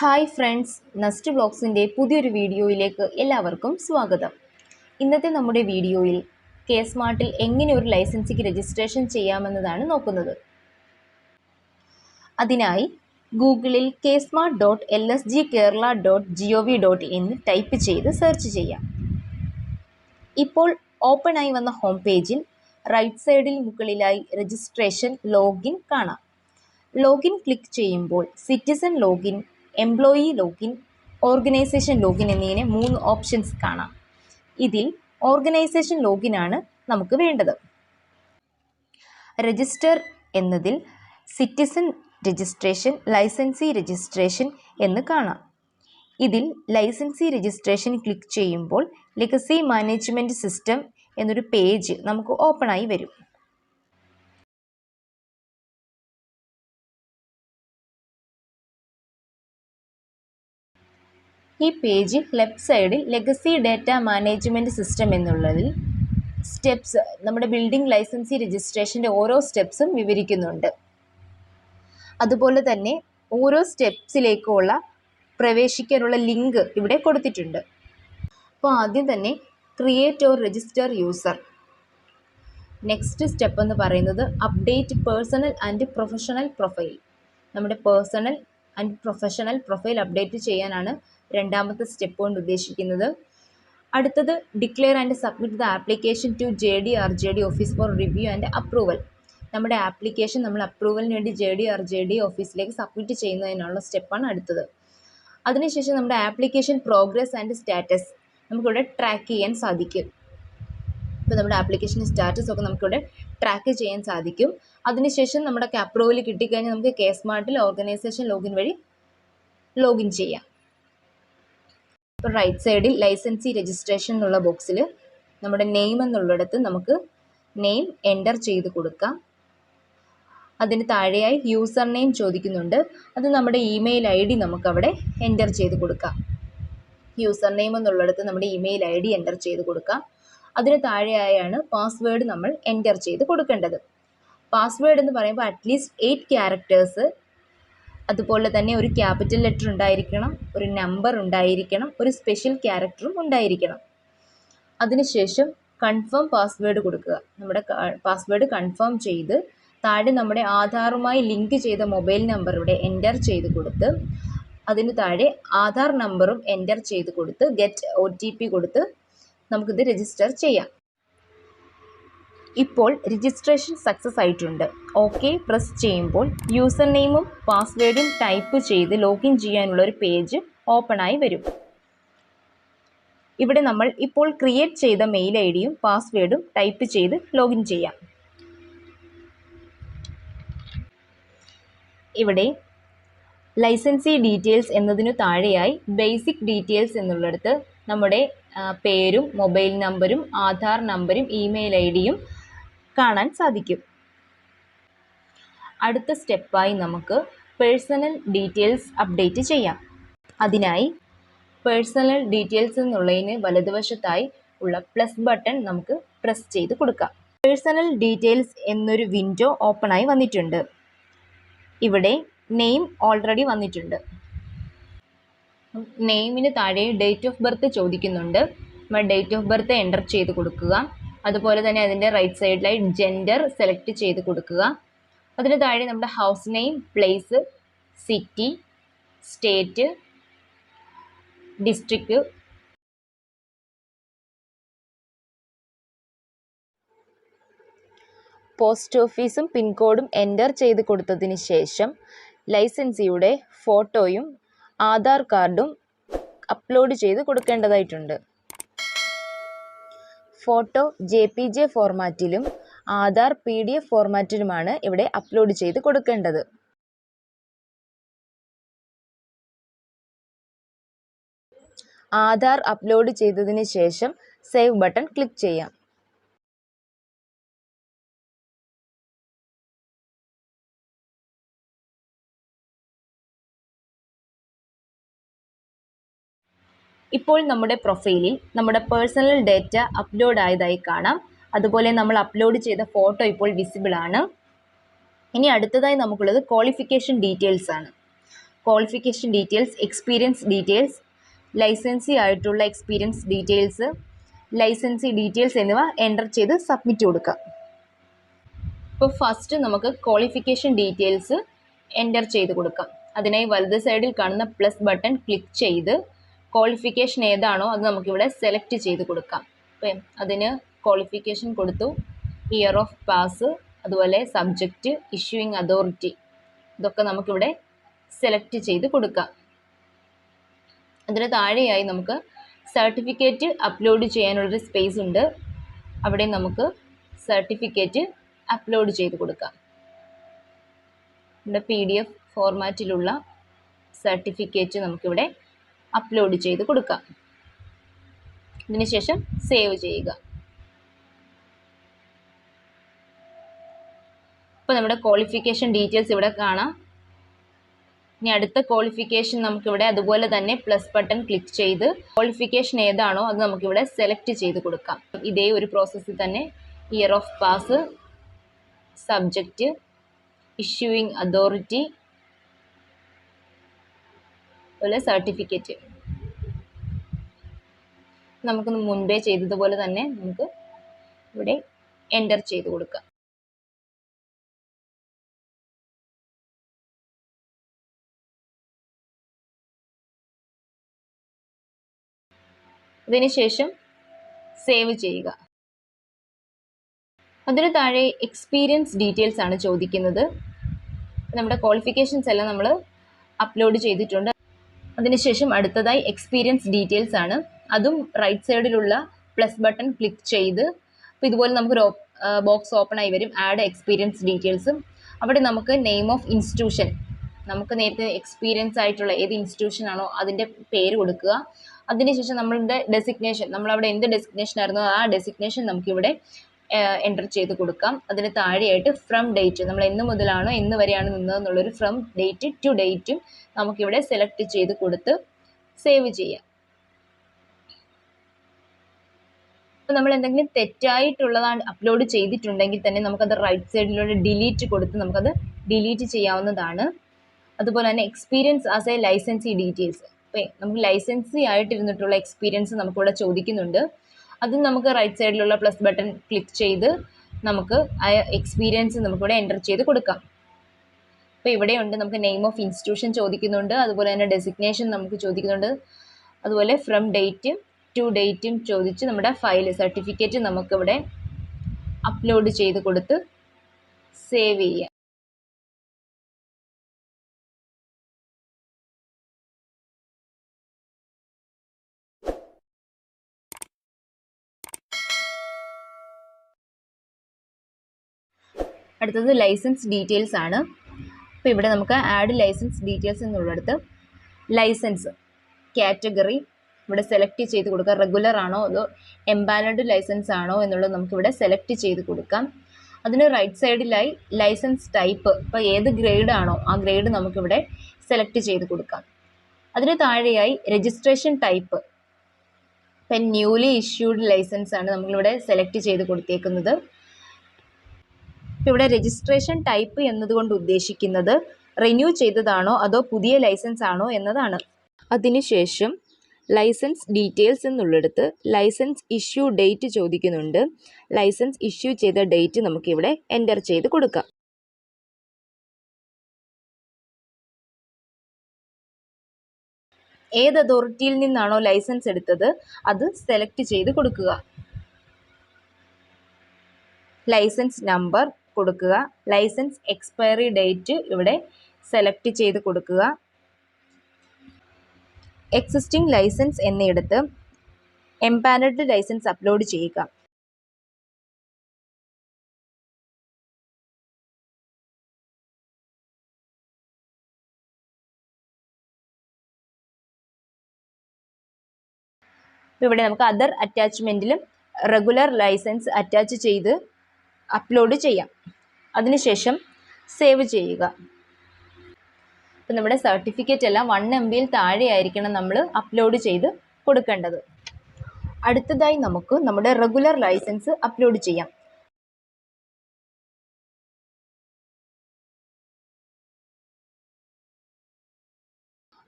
Hi friends നസ്റ്റ് ബ്ലോഗ്സിന്റെ പുതിയൊരു വീഡിയോയിലേക്ക് എല്ലാവർക്കും സ്വാഗതം. ഇന്നത്തെ നമ്മുടെ വീഡിയോയിൽ കെ സ്മാർട്ടിൽ എങ്ങനെ ഒരു ലൈസൻസിക്ക് രജിസ്ട്രേഷൻ ചെയ്യാമെന്നതാണ് നോക്കുന്നത്. അതിനായി ഗൂഗിളിൽ K smart dot L S G Kerala dot G O V dot in type ചെയ്ത് സെർച്ച് ചെയ്യാം. ഇപ്പോൾ ഓപ്പണായി വന്ന ഹോം പേജിൽ റൈറ്റ് സൈഡിൽ മുകളിലായി രജിസ്ട്രേഷൻ ലോഗിൻ കാണാം. ലോഗിൻ ക്ലിക്ക് ചെയ്യുമ്പോൾ citizen login employee login organisation login എന്നിങ്ങനെ മൂന്ന് ഓപ്ഷൻസ് കാണാം. ഇതിൽ ഓർഗനൈസേഷൻ ലോഗിൻ ആണ് നമുക്ക് വേണ്ടത്. രജിസ്റ്റർ എന്നതിൽ സിറ്റിസൺ രജിസ്ട്രേഷൻ ലൈസൻസി രജിസ്ട്രേഷൻ എന്ന് കാണാം. ഇതിൽ ലൈസൻസി രജിസ്ട്രേഷൻ ക്ലിക്ക് ചെയ്യുമ്പോൾ ലെഗസി മാനേജ്മെന്റ് സിസ്റ്റം എന്നൊരു പേജ് നമുക്ക് ഓപ്പണായി വരും. ഈ പേജ് ലെഫ്റ്റ് സൈഡിൽ ലെഗസി ഡാറ്റ മാനേജ്മെന്റ് സിസ്റ്റം എന്നുള്ളതിൽ സ്റ്റെപ്സ് നമ്മുടെ ബിൽഡിംഗ് ലൈസൻസി രജിസ്ട്രേഷന്റെ ഓരോ സ്റ്റെപ്സും വിവരിക്കുന്നുണ്ട്. അതുപോലെ തന്നെ ഓരോ സ്റ്റെപ്സിലേക്കുള്ള പ്രവേശിക്കാനുള്ള ലിങ്ക് ഇവിടെ കൊടുത്തിട്ടുണ്ട്. അപ്പോൾ ആദ്യം തന്നെ create or register user. Next step എന്ന് പറയുന്നത് update personal and professional profile. നമ്മുടെ personal and professional profile update ചെയ്യാനാണ് രണ്ടാമത്തെ സ്റ്റെപ്പ് കൊണ്ട് ഉദ്ദേശിക്കുന്നത്. അടുത്തത് declare and submit the application to J D R J D office for review and approval നമ്മുടെ application നമ്മൾ അപ്രൂവലിന് വേണ്ടി J D R J D ഓഫീസിലേക്ക് സബ്മിറ്റ് ചെയ്യുന്നതിനുള്ള സ്റ്റെപ്പാണ് അടുത്തത്. അതിനുശേഷം നമ്മുടെ ആപ്ലിക്കേഷൻ പ്രോഗ്രസ് ആൻഡ് സ്റ്റാറ്റസ് നമുക്കിവിടെ ട്രാക്ക് ചെയ്യാൻ സാധിക്കും. ഇപ്പോൾ നമ്മുടെ ആപ്ലിക്കേഷൻ സ്റ്റാറ്റസ് ഒക്കെ നമുക്കിവിടെ ട്രാക്ക് ചെയ്യാൻ സാധിക്കും. അതിനുശേഷം നമ്മുടെ അപ്രൂവൽ കിട്ടിക്കഴിഞ്ഞാൽ നമുക്ക് കെ സ്മാർട്ടിൽ ഓർഗനൈസേഷൻ ലോഗിൻ വഴി ലോഗിൻ ചെയ്യാം. ഇപ്പോൾ റൈറ്റ് സൈഡിൽ ലൈസൻസി രജിസ്ട്രേഷൻ എന്നുള്ള ബോക്സിൽ നമ്മുടെ നെയിം എന്നുള്ളിടത്ത് നമുക്ക് നെയിം എന്റർ ചെയ്ത് കൊടുക്കാം. അതിന് താഴെയായി യൂസർ നെയിം ചോദിക്കുന്നുണ്ട്. അത് നമ്മുടെ ഇമെയിൽ ഐ ഡി നമുക്കവിടെ എന്റർ ചെയ്ത് കൊടുക്കാം. യൂസർ നെയിം എന്നുള്ളിടത്ത് നമ്മുടെ ഇമെയിൽ ഐ ഡി എന്റർ ചെയ്ത് കൊടുക്കാം. അതിന് താഴെയായാണ് പാസ്വേഡ് നമ്മൾ എന്റർ ചെയ്ത് കൊടുക്കേണ്ടത്. പാസ്വേഡ് എന്ന് പറയുമ്പോൾ അറ്റ്ലീസ്റ്റ് എയ്റ്റ് ക്യാരക്ടേഴ്സ് അതുപോലെ തന്നെ ഒരു ക്യാപിറ്റൽ ലെറ്റർ ഉണ്ടായിരിക്കണം ഒരു നമ്പർ ഉണ്ടായിരിക്കണം ഒരു സ്പെഷ്യൽ ക്യാരക്ടറും ഉണ്ടായിരിക്കണം. അതിനുശേഷം കൺഫേം പാസ്വേഡ് കൊടുക്കുക. നമ്മുടെ പാസ്വേഡ് കൺഫേം ചെയ്ത് താഴെ നമ്മുടെ ആധാറുമായി ലിങ്ക് ചെയ്ത മൊബൈൽ നമ്പർ ഇവിടെ എന്റർ ചെയ്ത് കൊടുത്ത് അതിന് താഴെ ആധാർ നമ്പറും എന്റർ ചെയ്ത് കൊടുത്ത് ഗെറ്റ് ഒ ടി പി കൊടുത്ത് നമുക്കിത് രജിസ്റ്റർ ചെയ്യാം. ഇപ്പോൾ രജിസ്ട്രേഷൻ സക്സസ് ആയിട്ടുണ്ട്. ഓക്കെ പ്രസ് ചെയ്യുമ്പോൾ യൂസർ നെയിമും പാസ്വേഡും ടൈപ്പ് ചെയ്ത് ലോഗിൻ ചെയ്യാനുള്ള ഒരു പേജ് ഓപ്പണായി വരും. ഇവിടെ നമ്മൾ ഇപ്പോൾ ക്രിയേറ്റ് ചെയ്ത മെയിൽ ഐ ഡിയും പാസ്വേഡും ടൈപ്പ് ചെയ്ത് ലോഗിൻ ചെയ്യാം. ഇവിടെ ലൈസൻസി ഡീറ്റെയിൽസ് എന്നതിനു താഴെയായി ബേസിക് ഡീറ്റെയിൽസ് എന്നുള്ളിടത്ത് നമ്മുടെ പേരും മൊബൈൽ നമ്പരും ആധാർ നമ്പരും ഇമെയിൽ ഐ ഡിയും കാണാൻ സാധിക്കും. അടുത്ത സ്റ്റെപ്പായി നമുക്ക് പേഴ്സണൽ ഡീറ്റെയിൽസ് അപ്ഡേറ്റ് ചെയ്യാം. അതിനായി പേഴ്സണൽ ഡീറ്റെയിൽസ് എന്നുള്ളതിന് വലതുവശത്തായി ഉള്ള പ്ലസ് ബട്ടൺ നമുക്ക് പ്രസ് ചെയ്ത് കൊടുക്കാം. പേഴ്സണൽ ഡീറ്റെയിൽസ് എന്നൊരു വിൻഡോ ഓപ്പണായി വന്നിട്ടുണ്ട്. ഇവിടെ നെയിം ഓൾറെഡി വന്നിട്ടുണ്ട്. നെയിമിന് താഴെ ഡേറ്റ് ഓഫ് ബർത്ത് ചോദിക്കുന്നുണ്ട്. നമ്മൾ ഡേറ്റ് ഓഫ് ബർത്ത് എന്റർ ചെയ്ത് കൊടുക്കുക. അതുപോലെ തന്നെ അതിന്റെ റൈറ്റ് സൈഡിലായി ജെൻഡർ സെലക്ട് ചെയ്ത് കൊടുക്കുക. അതിന് താഴെ നമ്മുടെ house name place city state district post ഓഫീസും പിൻകോഡും എന്റർ ചെയ്ത് കൊടുത്തതിന് ശേഷം ലൈസൻസിയുടെ ഫോട്ടോയും ആധാർ കാർഡും അപ്ലോഡ് ചെയ്ത് കൊടുക്കേണ്ടതായിട്ടുണ്ട്. ഫോട്ടോ ജെ പി ജെ ഫോർമാറ്റിലും ആധാർ പി ഡി എഫ് ഫോർമാറ്റിലുമാണ് ഇവിടെ അപ്ലോഡ് ചെയ്ത് കൊടുക്കേണ്ടത്. ആധാർ അപ്ലോഡ് ചെയ്തതിന് ശേഷം സേവ് ബട്ടൺ ക്ലിക്ക് ചെയ്യാം. ഇപ്പോൾ നമ്മുടെ പ്രൊഫൈലിൽ നമ്മുടെ പേഴ്സണൽ ഡേറ്റ അപ്ലോഡ് ആയതായി കാണാം. അതുപോലെ നമ്മൾ അപ്ലോഡ് ചെയ്ത ഫോട്ടോ ഇപ്പോൾ വിസിബിൾ ആണ്. ഇനി അടുത്തതായി നമുക്കുള്ളത് ക്വാളിഫിക്കേഷൻ ഡീറ്റെയിൽസ് ആണ്. Qualification details experience details licensee ആയിട്ടുള്ള എക്സ്പീരിയൻസ് ഡീറ്റെയിൽസ് ലൈസൻസി ഡീറ്റെയിൽസ് എന്നിവ എന്റർ ചെയ്ത് സബ്മിറ്റ് കൊടുക്കുക ഇപ്പോൾ ഫസ്റ്റ് നമുക്ക് ക്വാളിഫിക്കേഷൻ ഡീറ്റെയിൽസ് എന്റർ ചെയ്ത് കൊടുക്കാം. അതിനായി വലത് സൈഡിൽ കാണുന്ന പ്ലസ് ബട്ടൺ ക്ലിക്ക് ചെയ്ത് ക്വാളിഫിക്കേഷൻ ഏതാണോ അത് നമുക്കിവിടെ സെലക്ട് ചെയ്ത് കൊടുക്കാം. അപ്പം അതിന് ക്വാളിഫിക്കേഷൻ കൊടുത്തു. ഇയർ ഓഫ് പാസ് അതുപോലെ സബ്ജക്റ്റ് ഇഷ്യൂയിങ് അതോറിറ്റി ഇതൊക്കെ നമുക്കിവിടെ സെലക്ട് ചെയ്ത് കൊടുക്കാം. അതിന് താഴെയായി നമുക്ക് സർട്ടിഫിക്കറ്റ് അപ്ലോഡ് ചെയ്യാനുള്ളൊരു സ്പേസ് ഉണ്ട്. അവിടെ നമുക്ക് സർട്ടിഫിക്കറ്റ് അപ്ലോഡ് ചെയ്ത് കൊടുക്കാം. നമ്മുടെ പി ഡി എഫ് ഫോർമാറ്റിലുള്ള സർട്ടിഫിക്കറ്റ് നമുക്കിവിടെ അപ്ലോഡ് ചെയ്ത് കൊടുക്കാം. ഇതിനുശേഷം സേവ് ചെയ്യുക. ഇപ്പോൾ നമ്മുടെ ക്വാളിഫിക്കേഷൻ ഡീറ്റെയിൽസ് ഇവിടെ കാണാം. ഇനി അടുത്ത ക്വാളിഫിക്കേഷൻ നമുക്കിവിടെ അതുപോലെ തന്നെ പ്ലസ് ബട്ടൺ ക്ലിക്ക് ചെയ്ത് ക്വാളിഫിക്കേഷൻ ഏതാണോ അത് നമുക്കിവിടെ സെലക്ട് ചെയ്ത് കൊടുക്കാം. ഇതേ ഒരു പ്രോസസ്സിൽ തന്നെ year of pass subject issuing authority അതുപോലെ സർട്ടിഫിക്കറ്റ്. നമുക്ക് മുൻപേ ചെയ്തതുപോലെ തന്നെ നമുക്ക് ഇവിടെ എന്റർ ചെയ്ത് കൊടുക്കാം. അതിനുശേഷം സേവ് ചെയ്യുക. അതിന് താഴെ എക്സ്പീരിയൻസ് ഡീറ്റെയിൽസ് ആണ് ചോദിക്കുന്നത്. നമ്മുടെ ക്വാളിഫിക്കേഷൻസ് എല്ലാം നമ്മൾ അപ്ലോഡ് ചെയ്തിട്ടുണ്ട്. അതിനുശേഷം അടുത്തതായി എക്സ്പീരിയൻസ് ഡീറ്റെയിൽസ് ആണ്. അതും റൈറ്റ് സൈഡിലുള്ള പ്ലസ് ബട്ടൺ ക്ലിക്ക് ചെയ്ത് അപ്പോൾ ഇതുപോലെ നമുക്കൊരു ബോക്സ് ഓപ്പൺ ആയി വരും. ആഡ് എക്സ്പീരിയൻസ് ഡീറ്റെയിൽസും അവിടെ നമുക്ക് നെയിം ഓഫ് ഇൻസ്റ്റിറ്റ്യൂഷൻ നമുക്ക് നേരത്തെ എക്സ്പീരിയൻസ് ആയിട്ടുള്ള ഏത് ഇൻസ്റ്റിറ്റ്യൂഷൻ ആണോ അതിന്റെ പേര് കൊടുക്കുക. അതിനുശേഷം നമ്മളുടെ ഡെസിഗ്നേഷൻ നമ്മളവിടെ എന്ത് ഡെസിഗ്നേഷൻ ആയിരുന്നോ ആ ഡെസിഗ്നേഷൻ നമുക്കിവിടെ എന്റർ ചെയ്ത് കൊടുക്കാം. അതിന് താഴെയായിട്ട് ഫ്രം ഡേറ്റ് നമ്മൾ എന്ന് മുതലാണോ എന്ന് വരെയാണ് നിന്നതെന്നുള്ളൊരു ഫ്രം ഡേറ്റ് ടു ഡേറ്റും നമുക്കിവിടെ സെലക്ട് ചെയ്ത് കൊടുത്ത് സേവ് ചെയ്യാം. അപ്പോൾ നമ്മൾ എന്തെങ്കിലും തെറ്റായിട്ടുള്ളതാണ് അപ്ലോഡ് ചെയ്തിട്ടുണ്ടെങ്കിൽ തന്നെ നമുക്കത് റൈറ്റ് സൈഡിലൂടെ ഡിലീറ്റ് കൊടുത്ത് നമുക്കത് ഡിലീറ്റ് ചെയ്യാവുന്നതാണ്. അതുപോലെ തന്നെ experience as a licensee details നമുക്ക് ലൈസൻസി ആയിട്ടിരുന്നിട്ടുള്ള എക്സ്പീരിയൻസ് നമുക്കിവിടെ ചോദിക്കുന്നുണ്ട്. അതും നമുക്ക് റൈറ്റ് സൈഡിലുള്ള പ്ലസ് ബട്ടൺ ക്ലിക്ക് ചെയ്ത് നമുക്ക് ആ എക്സ്പീരിയൻസ് നമുക്കിവിടെ എന്റർ ചെയ്ത് കൊടുക്കാം. അപ്പോൾ ഇവിടെയുണ്ട് നമുക്ക് നെയിം ഓഫ് ഇൻസ്റ്റിറ്റ്യൂഷൻ ചോദിക്കുന്നുണ്ട് അതുപോലെ തന്നെ ഡെസിഗ്നേഷൻ നമുക്ക് ചോദിക്കുന്നുണ്ട് അതുപോലെ ഫ്രം ഡേറ്റ് ടു ഡേറ്റും ചോദിച്ച് നമ്മുടെ ഫയൽ സർട്ടിഫിക്കറ്റ് നമുക്കിവിടെ അപ്ലോഡ് ചെയ്ത് കൊടുത്ത് സേവ് ചെയ്യാം. അടുത്തത് ലൈസൻസ് ഡീറ്റെയിൽസ് ആണ്. അപ്പോൾ ഇവിടെ നമുക്ക് ആഡ് ലൈസൻസ് ഡീറ്റെയിൽസ് എന്നുള്ളിടത്ത് ലൈസൻസ് കാറ്റഗറി ഇവിടെ സെലക്ട് ചെയ്ത് കൊടുക്കുക റെഗുലർ ആണോ അതോ എംപാനൽഡ് ലൈസൻസ് ആണോ എന്നുള്ളത് നമുക്കിവിടെ സെലക്ട് ചെയ്ത് കൊടുക്കാം. അതിന് റൈറ്റ് സൈഡിലായി ലൈസൻസ് ടൈപ്പ് ഇപ്പോൾ ഏത് ഗ്രേഡ് ആണോ ആ ഗ്രേഡ് നമുക്കിവിടെ സെലക്ട് ചെയ്ത് കൊടുക്കാം. അതിന് താഴെയായി രജിസ്ട്രേഷൻ ടൈപ്പ് ഇപ്പം ന്യൂലി ഇഷ്യൂഡ് ലൈസൻസ് ആണ് നമ്മളിവിടെ സെലക്ട് ചെയ്ത് കൊടുത്തേക്കുന്നത്. ഇവിടെ രജിസ്ട്രേഷൻ ടൈപ്പ് എന്നതുകൊണ്ട് ഉദ്ദേശിക്കുന്നത് റിന്യൂ ചെയ്തതാണോ അതോ പുതിയ ലൈസൻസ് ആണോ എന്നതാണ്. അതിനുശേഷം ലൈസൻസ് ഡീറ്റെയിൽസ് എന്നുള്ളിടത്ത് ലൈസൻസ് ഇഷ്യൂ ഡേറ്റ് ചോദിക്കുന്നുണ്ട്. ലൈസൻസ് ഇഷ്യൂ ചെയ്ത ഡേറ്റ് നമുക്കിവിടെ എന്റർ ചെയ്ത് കൊടുക്കാം. ഏത് അതോറിറ്റിയിൽ നിന്നാണോ ലൈസൻസ് എടുത്തത് അത് സെലക്ട് ചെയ്ത് കൊടുക്കുക. ലൈസൻസ് നമ്പർ കൊടുക്കുക. ലൈസൻസ് എക്സ്പയറി ഡേറ്റ് ഇവിടെ സെലക്ട് ചെയ്ത് കൊടുക്കുക. എക്സിസ്റ്റിംഗ് ലൈസൻസ് എന്നിടത്ത് എംപാനൽഡ് ലൈസൻസ് അപ്ലോഡ് ചെയ്യുക. ഇവിടെ നമുക്ക് അതർ അറ്റാച്ച്മെന്റിലും റെഗുലർ ലൈസൻസ് അറ്റാച്ച് ചെയ്ത് അപ്ലോഡ് ചെയ്യാം. അതിനുശേഷം സേവ് ചെയ്യുക. അപ്പം നമ്മുടെ സർട്ടിഫിക്കറ്റ് എല്ലാം വൺ എം ബിയിൽ താഴെയായിരിക്കണം നമ്മൾ അപ്ലോഡ് ചെയ്ത് കൊടുക്കേണ്ടത്. അടുത്തതായി നമുക്ക് നമ്മുടെ റെഗുലർ ലൈസൻസ് അപ്ലോഡ് ചെയ്യാം.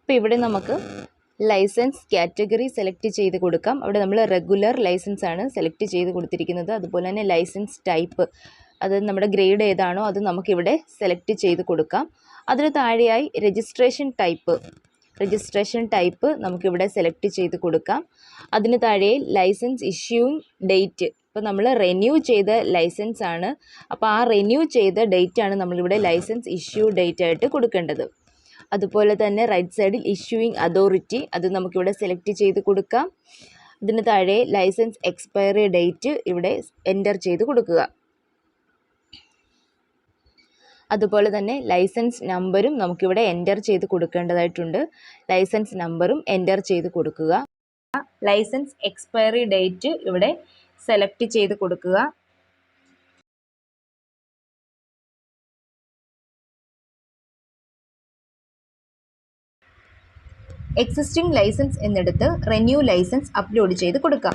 അപ്പോൾ ഇവിടെ നമുക്ക് ലൈസൻസ് കാറ്റഗറി സെലക്ട് ചെയ്ത് കൊടുക്കാം. അവിടെ നമ്മൾ റെഗുലർ ലൈസൻസ് ആണ് സെലക്ട് ചെയ്ത് കൊടുത്തിരിക്കുന്നത്. അതുപോലെ തന്നെ ലൈസൻസ് ടൈപ്പ് അത് നമ്മുടെ ഗ്രേഡ് ഏതാണോ അത് നമുക്കിവിടെ സെലക്ട് ചെയ്ത് കൊടുക്കാം. അതിന് താഴെയായി രജിസ്ട്രേഷൻ ടൈപ്പ് രജിസ്ട്രേഷൻ ടൈപ്പ് നമുക്കിവിടെ സെലക്ട് ചെയ്ത് കൊടുക്കാം. അതിന് താഴെ ലൈസൻസ് ഇഷ്യൂയിങ് ഡേറ്റ് ഇപ്പോൾ നമ്മൾ റെന്യൂ ചെയ്ത ലൈസൻസ് ആണ്. അപ്പോൾ ആ റെന്യൂ ചെയ്ത ഡേറ്റ് ആണ് നമ്മളിവിടെ ലൈസൻസ് ഇഷ്യൂ ഡേറ്റ് ആയിട്ട് കൊടുക്കേണ്ടത്. അതുപോലെ തന്നെ റൈറ്റ് സൈഡിൽ ഇഷ്യൂയിങ് അതോറിറ്റി അത് നമുക്കിവിടെ സെലക്ട് ചെയ്ത് കൊടുക്കാം. ഇതിന് താഴെ ലൈസൻസ് എക്സ്പയറി ഡേറ്റ് ഇവിടെ എന്റർ ചെയ്ത് കൊടുക്കുക. അതുപോലെ തന്നെ ലൈസൻസ് നമ്പരും നമുക്കിവിടെ എന്റർ ചെയ്ത് കൊടുക്കേണ്ടതായിട്ടുണ്ട്. ലൈസൻസ് നമ്പറും എന്റർ ചെയ്ത് കൊടുക്കുക. ലൈസൻസ് എക്സ്പയറി ഡേറ്റ് ഇവിടെ സെലക്ട് ചെയ്ത് കൊടുക്കുക. എക്സിസ്റ്റിംഗ് ലൈസൻസ് എന്നെടുത്ത് റെന്യൂ ലൈസൻസ് അപ്ലോഡ് ചെയ്ത് കൊടുക്കാം.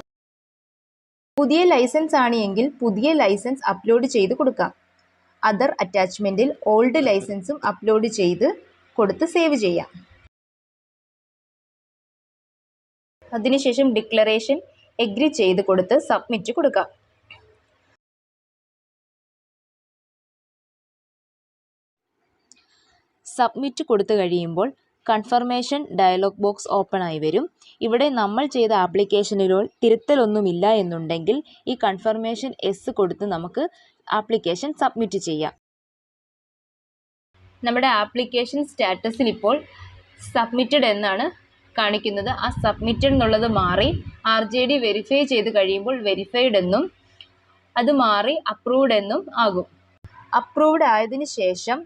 പുതിയ ലൈസൻസ് ആണ് എങ്കിൽ പുതിയ ലൈസൻസ് അപ്ലോഡ് ചെയ്ത് കൊടുക്കാം. അതർ അറ്റാച്ച്മെന്റിൽ ഓൾഡ് ലൈസൻസും അപ്ലോഡ് ചെയ്ത് കൊടുത്ത് സേവ് ചെയ്യാം. അതിനുശേഷം ഡിക്ലറേഷൻ എഗ്രി ചെയ്ത് കൊടുത്ത് സബ്മിറ്റ് കൊടുക്കാം. സബ്മിറ്റ് കൊടുത്തു കഴിയുമ്പോൾ കൺഫർമേഷൻ ഡയലോഗ് ബോക്സ് ഓപ്പൺ ആയി വരും. ഇവിടെ നമ്മൾ ചെയ്ത ആപ്ലിക്കേഷനിലോ തിരുത്തലൊന്നുമില്ല എന്നുണ്ടെങ്കിൽ ഈ കൺഫർമേഷൻ എസ് കൊടുത്ത് നമുക്ക് ആപ്ലിക്കേഷൻ സബ്മിറ്റ് ചെയ്യാം. നമ്മുടെ ആപ്ലിക്കേഷൻ സ്റ്റാറ്റസിൽ ഇപ്പോൾ സബ്മിറ്റഡ് എന്നാണ് കാണിക്കുന്നത്. ആ സബ്മിറ്റഡ് എന്നുള്ളത് മാറി ആർ ജെ ഡി വെരിഫൈ ചെയ്ത് കഴിയുമ്പോൾ വെരിഫൈഡ് എന്നും അത് മാറി അപ്രൂവ്ഡ് എന്നും ആകും. അപ്രൂവ്ഡ് ആയതിനു ശേഷം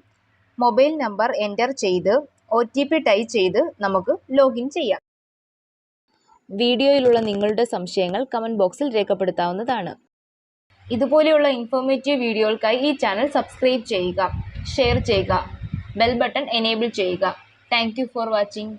മൊബൈൽ നമ്പർ എന്റർ ചെയ്ത് ഒ ടി പി ടൈപ്പ് ചെയ്ത് നമുക്ക് ലോഗിൻ ചെയ്യാം. വീഡിയോയിലുള്ള നിങ്ങളുടെ സംശയങ്ങൾ കമന്റ് ബോക്സിൽ രേഖപ്പെടുത്താവുന്നതാണ്. ഇതുപോലെയുള്ള ഇൻഫോർമേറ്റീവ് വീഡിയോകൾക്കായി ഈ ചാനൽ സബ്സ്ക്രൈബ് ചെയ്യുക ഷെയർ ചെയ്യുക ബെൽ ബട്ടൺ എനേബിൾ ചെയ്യുക. Thank for watching